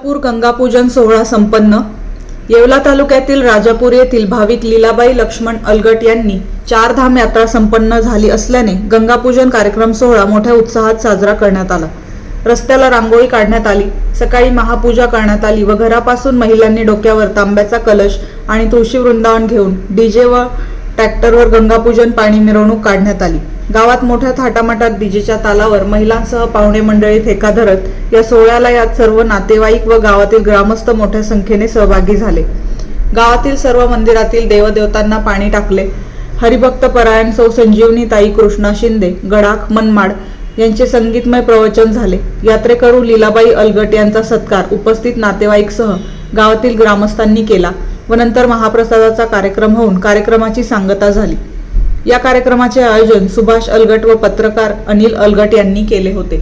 राजापूर गंगापूजन सोहळा संपन्न. येवला तालुक्यातील राजापूर येथील भाविक लीलाबाई लक्ष्मण अलगट यांनी चारधाम यात्रा संपन्न झाली असल्याने गंगापूजन कार्यक्रम सोहळा मोठ्या उत्साहात साजरा करण्यात आला. रस्त्याला रांगोळी काढण्यात आली. सकाळी महापूजा करण्यात आली व घरापासून महिलांनी डोक्यावर तांब्याचा कलश आणि तुळशी वृंदावन घेऊन डीजे व ट्रॅक्टरवर गंगापूजन पाणी मिरवणूक काढण्यात आली. गावात मोठ्या थाटामाटात डीजेच्या तालावर महिलांसह पाहुणे मंडळी ठेका धरत या सोहळ्याला यात सर्व नातेवाईक व गावातील ग्रामस्थ मोठ्या संख्येने सहभागी झाले. गावातील सर्व मंदिरातील देवदेवतांना पाणी टाकले. हरिभक्त परायण सौ संजीवनी ताई कृष्णा शिंदे गडाख मनमाड यांचे संगीतमय प्रवचन झाले. यात्रेकरू लीलाबाई अलगट यांचा सत्कार उपस्थित नातेवाईकसह गावातील ग्रामस्थांनी केला व नंतर महाप्रसादाचा कार्यक्रम होऊन कार्यक्रमाची सांगता झाली. या कार्यक्रमाचे आयोजन सुभाष अलगट व पत्रकार अनिल अलगट यांनी केले होते.